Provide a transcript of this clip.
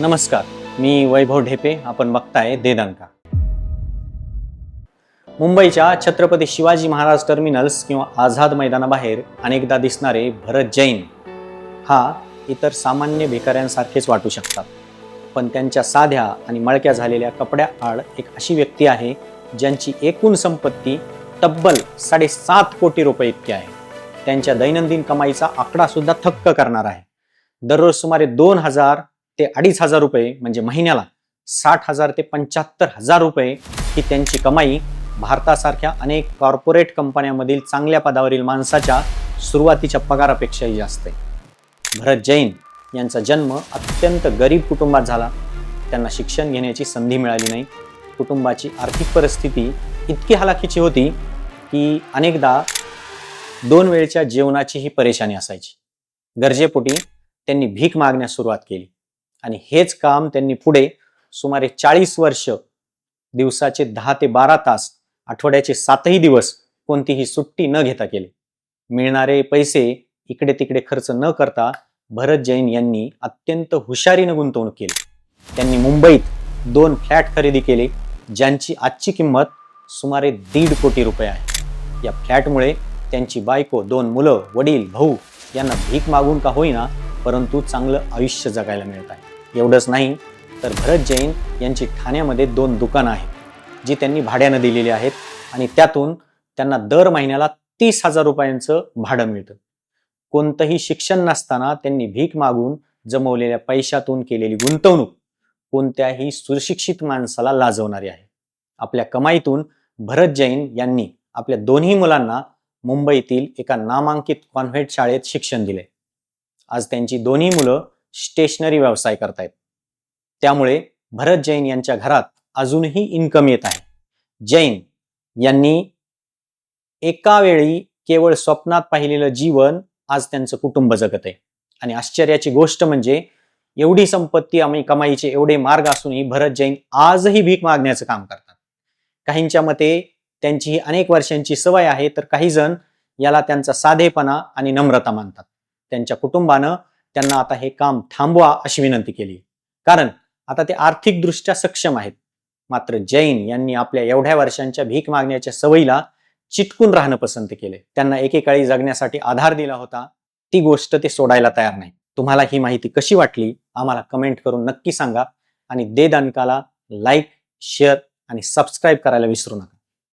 नमस्कार मी वैभव ढेपे आपण बघताय देदांका. मुंबईच्या छत्रपती शिवाजी महाराज टर्मिनल्स किंवा आझाद मैदानाबाहेर अनेकदा दिसणारे भरत जैन हा इतर सामान्य भिकाऱ्यांसारखेच वाटू शकतात. पण त्यांच्या साध्या आणि मळक्या झालेल्या कपड्या आड एक अशी व्यक्ती आहे ज्यांची एकूण संपत्ती तब्बल साडेसात कोटी रुपये इतकी आहे. त्यांच्या दैनंदिन कमाईचा आकडा सुद्धा थक्क करणार आहे. दररोज सुमारे दोन हजार ते अडीच हजार रुपये म्हणजे महिन्याला साठ हजार ते पंच्याहत्तर हजार रुपये ही त्यांची कमाई भारतासारख्या अनेक कॉर्पोरेट कंपन्यांमधील चांगल्या पदावरील माणसाच्या सुरुवातीच्या पगारापेक्षाही जास्त आहे. भरत जैन यांचा जन्म अत्यंत गरीब कुटुंबात झाला. त्यांना शिक्षण घेण्याची संधी मिळाली नाही. कुटुंबाची आर्थिक परिस्थिती इतकी हलाखीची होती की अनेकदा दोन वेळच्या जेवणाचीही परेशानी असायची. गरजेपोटी त्यांनी भीक मागण्यास सुरुवात केली. आणि हेच काम त्यांनी पुढे सुमारे चाळीस वर्ष दिवसाचे दहा ते बारा तास आठवड्याचे सातही दिवस कोणतीही सुट्टी न घेता केले. मिळणारे पैसे इकडे तिकडे खर्च न करता भरत जैन यांनी अत्यंत हुशारीनं गुंतवणूक केली. त्यांनी मुंबईत दोन फ्लॅट खरेदी केले ज्यांची आजची किंमत सुमारे दीड कोटी रुपये आहे. या फ्लॅटमुळे त्यांची बायको दोन मुलं वडील भाऊ यांना भीक मागून का होईना परंतु चांगलं आयुष्य जगायला मिळत आहे. एवढंच नाही तर भरत जैन यांची ठाण्यामध्ये दोन दुकानं आहेत जी त्यांनी भाड्यानं दिलेली आहेत आणि त्यातून त्यांना दर महिन्याला तीस हजार रुपयांचं भाडं मिळतं. कोणतंही शिक्षण नसताना त्यांनी भीक मागून जमवलेल्या पैशातून केलेली गुंतवणूक कोणत्याही सुशिक्षित माणसाला लाजवणारी आहे. आपल्या कमाईतून भरत जैन यांनी आपल्या दोन्ही मुलांना मुंबईतील एका नामांकित कॉन्व्हेंट शाळेत शिक्षण दिले आज त्यांची दोन्ही मुलं स्टेशनरी व्यवसाय करतायत. त्यामुळे भरत जैन यांच्या घरात अजूनही इन्कम येत आहे. जैन यांनी एका वेळी केवळ स्वप्नात पाहिलेलं जीवन आज त्यांचं कुटुंब जगत आहे आणि आश्चर्याची गोष्ट म्हणजे एवढी संपत्ती आम्ही कमाईचे एवढे मार्ग असूनही भरत जैन आजही भीक मागण्याचं काम करतात. काहींच्या मते त्यांची ही अनेक वर्षांची सवय आहे तर काही जण याला त्यांचा साधेपणा आणि नम्रता मानतात. त्यांच्या कुटुंबानं त्यांना आता हे काम थांबवा अशी विनंती केली. कारण आता ते आर्थिकदृष्ट्या सक्षम आहेत. मात्र जैन यांनी आपल्या एवढ्या वर्षांच्या भीक मागण्याच्या सवयीला चिटकून राहणं पसंत केले. त्यांना एकेकाळी जगण्यासाठी आधार दिला होता. ती गोष्ट ते सोडायला तयार नाही. तुम्हाला ही माहिती कशी वाटली? आम्हाला कमेंट करून नक्की सांगा. आणि दे दानकाला लाईक शेअर आणि सबस्क्राईब करायला विसरू नका.